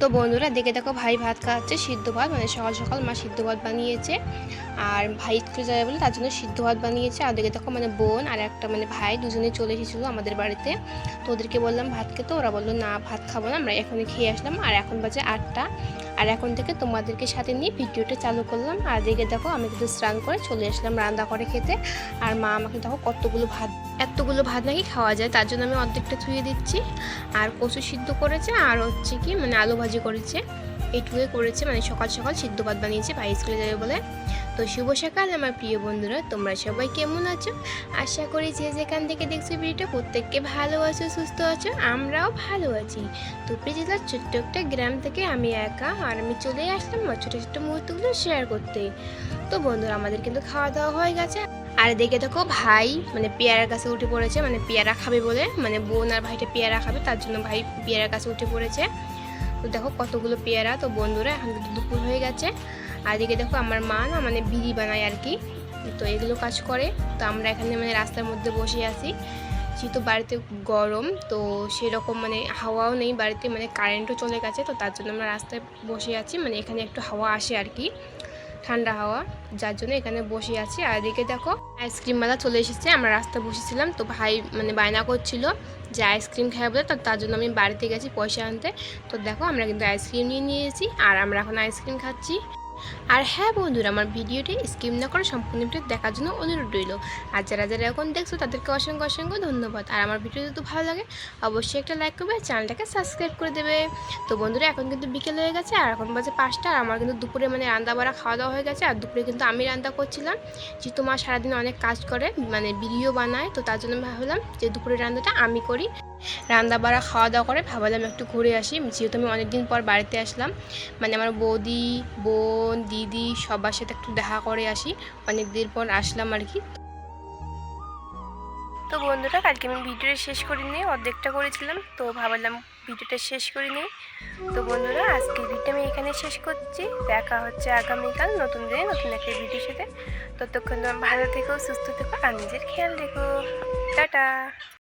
তো বন্ধুরা, দেখে দেখো, ভাই ভাত খাওয়াচ্ছে সিদ্ধ ভাত মানে সকাল সকাল মা সিদ্ধ ভাত বানিয়েছে। আর ভাই স্কুলে যাবে বলে তার জন্য সিদ্ধ ভাত বানিয়েছে। আর দেখে দেখো মানে বোন আর একটা মানে ভাই দুজনে চলে এসেছিল আমাদের বাড়িতে। তো ওদেরকে বললাম, ভাত খেতে? ওরা বলল, না, ভাত খাব না, আমরা এখনই খেয়ে আসলাম। আর এখন বাজে আটটা। আর এখন থেকে তোমাদেরকে সাথে নিয়ে ভিডিওটা চালু করলাম। আর দেখে দেখো, আমি কিন্তু স্নান করে চলে আসলাম রান্না করে খেতে। আর মা আমাকে দেখো, কতগুলো ভাত, এতগুলো ভাত নাকি খাওয়া যায়। তার জন্য আমি অর্ধেকটা ধুয়ে দিচ্ছি। আর কচু সিদ্ধ করেছে। আর হচ্ছে কি মানে আলু ভাজি করেছে। এইটুকুই করেছে মানে সকাল সকাল সিদ্ধ ভাত বানিয়েছে ভাই স্কুলে যাবে বলে। তো শুভ সকাল, আমার প্রিয় বন্ধুরা, তোমরা সবাই কেমন আছো? আশা করি যে যেখান থেকে দেখছ ভিডিওটা প্রত্যেককে ভালো আছো, সুস্থ আছো, আমরাও ভালো আছি। তুপড়ি জেলার ছোট্ট একটা গ্রাম থেকে আমি একা, আর আমি চলে আসলাম আমার ছোটো ছোটো মুহূর্তগুলো শেয়ার করতে। তো বন্ধুরা, আমাদের কিন্তু খাওয়া দাওয়া হয়ে গেছে। আর দেখে দেখো ভাই মানে পেয়ারার কাছে উঠে পড়েছে মানে পেয়ারা খাবে বলে মানে বোন আর ভাইটা পেয়ারা খাবে, তার জন্য ভাই পেয়ারার কাছে উঠে পড়েছে। তো দেখো কতগুলো পেয়ারা, তো বন্ধুরা, এখন কিন্তু দুপুর হয়ে গেছে। আর এদিকে দেখো আমার মা না মানে বিড়ি বানায় আর কি। তো এগুলো কাজ করে। তো আমরা এখানে মানে রাস্তার মধ্যে বসে আছি। যেহেতু বাড়িতে গরম, তো সেরকম মানে হাওয়াও নেই। বাড়িতে মানে কারেন্টও চলে গেছে, তো তার জন্য আমরা রাস্তায় বসে আছি। মানে এখানে একটু হাওয়া আসে আর কি। ঠান্ডা হাওয়া, যার জন্য এখানে বসে আছি। আর এদিকে দেখো, আইসক্রিম মালা চলে এসেছে। আমরা রাস্তা বসেছিলাম, তো ভাই মানে বায়না করছিল যে আইসক্রিম খাই বলে, তো তার জন্য আমি বাড়িতে গেছি পয়সা আনতে। তো দেখো, আমরা কিন্তু আইসক্রিম নিয়ে নিয়েছি, আর আমরা এখন আইসক্রিম খাচ্ছি। আর হ্যাঁ বন্ধুরা, আমার ভিডিওটি স্কিপ না করে সম্পূর্ণটা দেখার জন্য অনুরোধ রইল। আর যারা যারা এখন দেখছ, তাদেরকে অসংখ্য অসংখ্য ধন্যবাদ। আর আমার ভিডিও যদি ভালো লাগে, অবশ্যই একটা লাইক করবে, চ্যানেলটাকে সাবস্ক্রাইব করে দেবে। তো বন্ধুরা, এখন কিন্তু বিকেল হয়ে গেছে, আর এখন বাজে পাঁচটা, আর আমার কিন্তু দুপুরে মানে রান্না বাড়া খাওয়া দাওয়া হয়ে গেছে, আর দুপুরে কিন্তু আমি রান্না করছিলাম। যেহেতু মা সারাদিন অনেক কাজ করে মানে ভিডিও বানায়, তো তার জন্য ভাবলাম যে দুপুরের রান্নাটা আমি করি। রান্না বাড়া খাওয়া দাওয়া করে ভাবলাম একটু ঘুরে আসি। যেহেতু আমি অনেকদিন পর বাড়িতে আসলাম মানে আমার বৌদি, বোন, দিদি সবার সাথে একটু দেখা করে আসি। অনেক দিন পর আসলাম আর কি। তো বন্ধুরা, কালকে আমি ভিডিওটা শেষ করিনি, অর্ধেকটা করেছিলাম, তো ভাবলাম ভিডিওটা শেষ করে নিই তো বন্ধুরা আজকে ভিডিও আমি এখানে শেষ করছি। দেখা হচ্ছে আগামীকাল, নতুন দিনে নতুন একটা ভিডিওর সাথে। ততক্ষণ তোমার ভালো থেকো, সুস্থ থেকো, আর নিজের খেয়াল রেখো। টাটা!